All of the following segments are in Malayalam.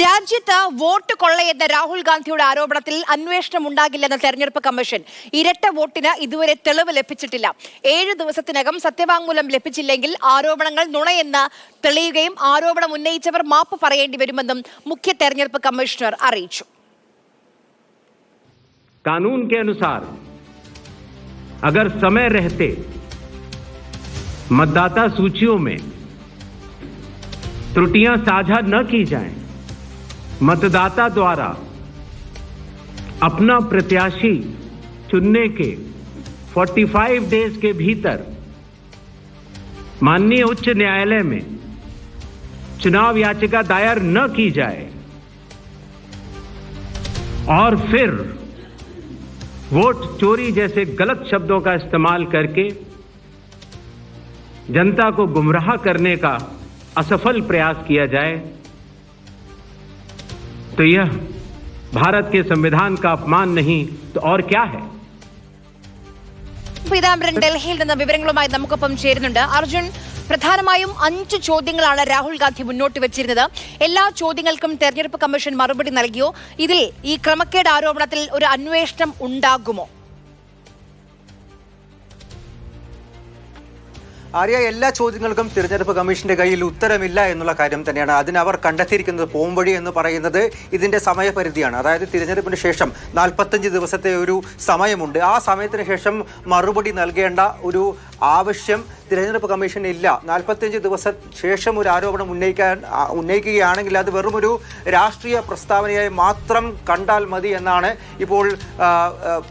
രാജ്യത്ത് വോട്ട് കൊള്ളയെന്ന രാഹുൽ ഗാന്ധിയുടെ ആരോപണത്തിൽ അന്വേഷണം ഉണ്ടാകില്ലെന്ന തെരഞ്ഞെടുപ്പ് കമ്മീഷൻ ഇരട്ട വോട്ടിന് ഇതുവരെ തെളിവ് ലഭിച്ചിട്ടില്ല ഏഴ് ദിവസത്തിനകം സത്യവാങ്മൂലം ലഭിച്ചില്ലെങ്കിൽ ആരോപണങ്ങൾ നുണയെന്ന് തെളിയുകയും ആരോപണം ഉന്നയിച്ചവർ മാപ്പ് പറയേണ്ടി വരുമെന്നും മുഖ്യ തെരഞ്ഞെടുപ്പ് കമ്മീഷണർ അറിയിച്ചു कानून के अनुसार अगर समय रहते मतदाता सूचियों में त्रुटियां साझा न की जाएं, मतदाता द्वारा अपना प्रत्याशी चुनने के 45 डेज़ के भीतर माननीय उच्च न्यायालय में चुनाव याचिका दायर न की जाए और फिर वोट चोरी जैसे गलत शब्दों का इस्तेमाल करके जनता को गुमराह करने का असफल प्रयास किया जाए। तो यह भारत के संविधान का अपमान नहीं तो और क्या है പീതാംബരൻ ഡൽഹിയിൽ നിന്ന് വിവരങ്ങളുമായി നമുക്കൊപ്പം ചേരുന്നുണ്ട് അർജുൻ പ്രധാനമായും അഞ്ച് ചോദ്യങ്ങളാണ് രാഹുൽ ഗാന്ധി മുന്നോട്ട് വെച്ചിരുന്നത് എല്ലാ ചോദ്യങ്ങൾക്കും തെരഞ്ഞെടുപ്പ് കമ്മീഷൻ മറുപടി നൽകിയോ ഇതിൽ ഈ ക്രമക്കേട് ആരോപണത്തിൽ ഒരു അന്വേഷണം ഉണ്ടാകുമോ ആര്യ എല്ലാ ചോദ്യങ്ങൾക്കും തിരഞ്ഞെടുപ്പ് കമ്മീഷന്റെ കയ്യിൽ ഉത്തരമില്ല എന്നുള്ള കാര്യം തന്നെയാണ് അതിന് അവർ കണ്ടെത്തിയിരിക്കുന്നത് പോംവഴി എന്ന് പറയുന്നത് ഇതിന്റെ സമയപരിധിയാണ്. അതായത് തിരഞ്ഞെടുപ്പിന് ശേഷം നാൽപ്പത്തഞ്ച് ദിവസത്തെ ഒരു സമയമുണ്ട്. ആ സമയത്തിന് ശേഷം മറുപടി നൽകേണ്ട ഒരു ആവശ്യം തിരഞ്ഞെടുപ്പ് കമ്മീഷൻ ഇല്ല. നാൽപ്പത്തിയഞ്ച് ദിവസം ശേഷം ഒരു ആരോപണം ഉന്നയിക്കാൻ ഉന്നയിക്കുകയാണെങ്കിൽ അത് വെറും ഒരു രാഷ്ട്രീയ പ്രസ്താവനയായി മാത്രം കണ്ടാൽ മതി എന്നാണ് ഇപ്പോൾ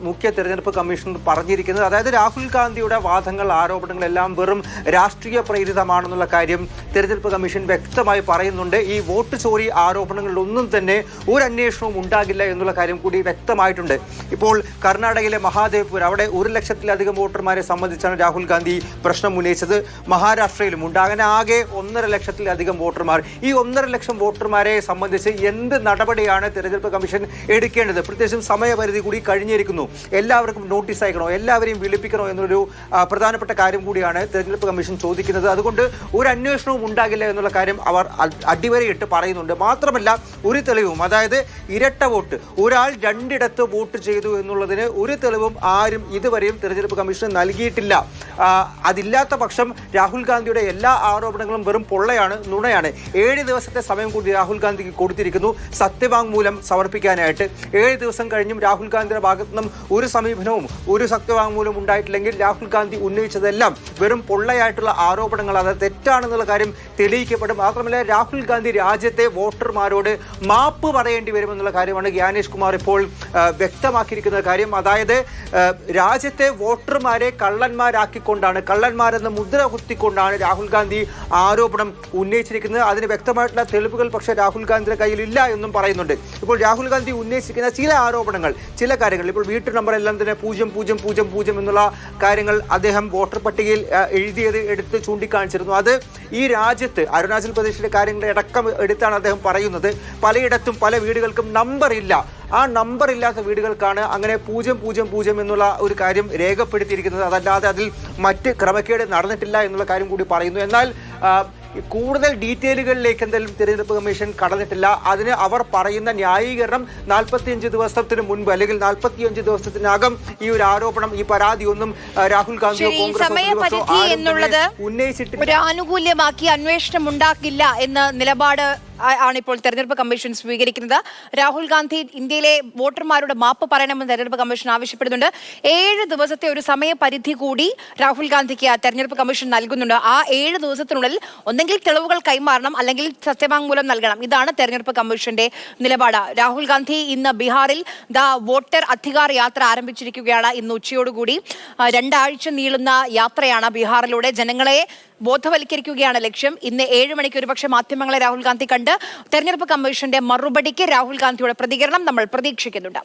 മുഖ്യ തിരഞ്ഞെടുപ്പ് കമ്മീഷൻ പറഞ്ഞിരിക്കുന്നത്. അതായത് രാഹുൽ ഗാന്ധിയുടെ വാദങ്ങൾ ആരോപണങ്ങളെല്ലാം വെറും രാഷ്ട്രീയ പ്രേരിതമാണെന്നുള്ള കാര്യം തെരഞ്ഞെടുപ്പ് കമ്മീഷൻ വ്യക്തമായി പറയുന്നുണ്ട്. ഈ വോട്ട് ചോരി ആരോപണങ്ങളിലൊന്നും തന്നെ ഒരു അന്വേഷണവും ഉണ്ടാകില്ല എന്നുള്ള കാര്യം കൂടി വ്യക്തമായിട്ടുണ്ട്. ഇപ്പോൾ കർണാടകയിലെ മഹാദേവ്പൂർ അവിടെ ഒരു ലക്ഷത്തിലധികം വോട്ടർമാരെ സംബന്ധിച്ചാണ് രാഹുൽ ഗാന്ധി പ്രശ്നം ഉന്നയിച്ചത്. മഹാരാഷ്ട്രയിലും ഉണ്ട്. അങ്ങനെ ആകെ ഒന്നര ലക്ഷത്തിലധികം വോട്ടർമാർ. ഈ ഒന്നര ലക്ഷം വോട്ടർമാരെ സംബന്ധിച്ച് എന്ത് നടപടിയാണ് തെരഞ്ഞെടുപ്പ് കമ്മീഷൻ എടുക്കേണ്ടത്? പ്രത്യേകിച്ചും സമയപരിധി കൂടി കഴിഞ്ഞിരിക്കുന്നു. എല്ലാവർക്കും നോട്ടീസ് അയക്കണോ? എല്ലാവരെയും വിളിപ്പിക്കണോ? എന്നൊരു പ്രധാനപ്പെട്ട കാര്യം കൂടിയാണ് തിരഞ്ഞെടുപ്പ് കമ്മീഷൻ ചോദിക്കുന്നത്. അതുകൊണ്ട് ഒരു അന്വേഷണവും ഉണ്ടാകില്ല എന്നുള്ള കാര്യം അവർ അടിവരയിട്ട് പറയുന്നുണ്ട്. മാത്രമല്ല ഒരു തെളിവും അതായത് ഇരട്ട വോട്ട് ഒരാൾ രണ്ടിടത്ത് വോട്ട് ചെയ്തു എന്നുള്ളതിന് ഒരു തെളിവും ആരും ഇതുവരെയും തെരഞ്ഞെടുപ്പ് കമ്മീഷന് നൽകിയിട്ടില്ല. അതില്ലാത്ത പക്ഷം രാഹുൽ ഗാന്ധിയുടെ എല്ലാ ആരോപണങ്ങളും വെറും പൊള്ളയാണ് നുണയാണ്. ഏഴ് ദിവസത്തെ സമയം കൂടി രാഹുൽ ഗാന്ധിക്ക് കൊടുത്തിരിക്കുന്നു. സത്യവാങ്മൂലം സമർപ്പിക്കാനായിട്ട്. ഏഴ് ദിവസം കഴിഞ്ഞും രാഹുൽ ഗാന്ധിയുടെ ഭാഗത്തു നിന്നും ഒരു സമീപനവും ഒരു സത്യവാങ്മൂലം ഉണ്ടായിട്ടില്ലെങ്കിൽ രാഹുൽ ഗാന്ധി ഉന്നയിച്ചതെല്ലാം വെറും പൊള്ളയായിട്ടുള്ള ആരോപണങ്ങൾ അത് തെറ്റാണെന്നുള്ള കാര്യം തെളിയിക്കപ്പെടും. മാത്രമല്ല രാഹുൽ ഗാന്ധി രാജ്യത്തെ വോട്ടർമാരോട് മാപ്പ് പറയേണ്ടി വരുമെന്നുള്ള കാര്യമാണ് ഗ്യാനേഷ് കുമാർ ഇപ്പോൾ വ്യക്തമാക്കിയിരിക്കുന്ന കാര്യം. അതായത് രാജ്യത്തെ വോട്ടർമാരെ കള്ളന്മാരാക്കിക്കൊണ്ടാണ് കള്ളന്മാരെന്ന് മുദ്ര കുത്തിക്കൊണ്ടാണ് രാഹുൽ ഗാന്ധി ആരോപണം ഉന്നയിച്ചിരിക്കുന്നത്. അതിന് വ്യക്തമായിട്ടുള്ള തെളിവുകൾ പക്ഷേ രാഹുൽ ഗാന്ധിയുടെ കയ്യിൽ ഇല്ല എന്നും പറയുന്നുണ്ട്. ഇപ്പോൾ രാഹുൽ ഗാന്ധി ഉന്നയിച്ചിരിക്കുന്ന ചില ആരോപണങ്ങൾ ചില കാര്യങ്ങൾ ഇപ്പോൾ വീട്ടു നമ്പർ എല്ലാം തന്നെ പൂജ്യം പൂജ്യം പൂജ്യം പൂജ്യം എന്നുള്ള കാര്യങ്ങൾ അദ്ദേഹം വോട്ടർ പട്ടികയിൽ ആ, ചെയ്ത് എടുത്ത് ചൂണ്ടിക്കാണിച്ചിരുന്നു. അത് ഈ രാജ്യത്ത് അരുണാചൽ പ്രദേശിലെ കാര്യങ്ങളുടെ അടക്കം എടുത്താണ് അദ്ദേഹം പറയുന്നത്. പലയിടത്തും പല വീടുകൾക്കും നമ്പർ ഇല്ല. ആ നമ്പർ ഇല്ലാത്ത വീടുകൾക്കാണ് അങ്ങനെ പൂജ്യം പൂജ്യം പൂജ്യം എന്നുള്ള ഒരു കാര്യം രേഖപ്പെടുത്തിയിരിക്കുന്നത്. അതല്ലാതെ അതിൽ മറ്റ് ക്രമക്കേട് നടന്നിട്ടില്ല എന്നുള്ള കാര്യം കൂടി പറയുന്നു. എന്നാൽ കൂടുതൽ ഡീറ്റെയിലുകളിലേക്ക് എന്തായാലും തിരഞ്ഞെടുപ്പ് കമ്മീഷൻ കടന്നിട്ടില്ല. അതിന് അവർ പറയുന്ന ന്യായീകരണം നാൽപ്പത്തിയഞ്ച് ദിവസത്തിന് മുൻപ് അല്ലെങ്കിൽ നാൽപ്പത്തിയഞ്ച് ദിവസത്തിനകം ഈ ഒരു ആരോപണം ഈ പരാതി ഒന്നും രാഹുൽ ഗാന്ധിയോ കോൺഗ്രസോ ഉന്നയിച്ചിട്ടില്ല. ഒരു ആനുകൂല്യമാക്കി അന്വേഷണം ഉണ്ടാക്കില്ല എന്ന നിലപാട് ആണ് ഇപ്പോൾ തെരഞ്ഞെടുപ്പ് കമ്മീഷൻ സ്വീകരിക്കുന്നത്. രാഹുൽ ഗാന്ധി ഇന്ത്യയിലെ വോട്ടർമാരുടെ മാപ്പ് പറയണമെന്ന് തെരഞ്ഞെടുപ്പ് കമ്മീഷൻ ആവശ്യപ്പെടുന്നുണ്ട്. ഏഴ് ദിവസത്തെ ഒരു സമയപരിധി കൂടി രാഹുൽ ഗാന്ധിക്ക് തെരഞ്ഞെടുപ്പ് കമ്മീഷൻ നൽകുന്നുണ്ട്. ആ ഏഴ് ദിവസത്തിനുള്ളിൽ ഒന്നെങ്കിൽ തെളിവുകൾ കൈമാറണം അല്ലെങ്കിൽ സത്യവാങ്മൂലം നൽകണം. ഇതാണ് തെരഞ്ഞെടുപ്പ് കമ്മീഷന്റെ നിലപാട്. രാഹുൽ ഗാന്ധി ഇന്ന് ബീഹാറിൽ ദ വോട്ടർ അധികാർ യാത്ര ആരംഭിച്ചിരിക്കുകയാണ്. ഇന്ന് ഉച്ചയോടുകൂടി രണ്ടാഴ്ച നീളുന്ന യാത്രയാണ് ബീഹാറിലൂടെ. ജനങ്ങളെ ബോധവൽക്കരിക്കുകയാണ് ലക്ഷ്യം. ഇന്ന് ഏഴ് മണിക്ക് ഒരുപക്ഷെ മാധ്യമങ്ങളെ രാഹുൽ ഗാന്ധി കണ്ട്. തെരഞ്ഞെടുപ്പ് കമ്മീഷന്റെ മറുപടിക്ക് രാഹുൽ ഗാന്ധിയുടെ പ്രതികരണം നമ്മൾ പ്രതീക്ഷിക്കുന്നുണ്ട്.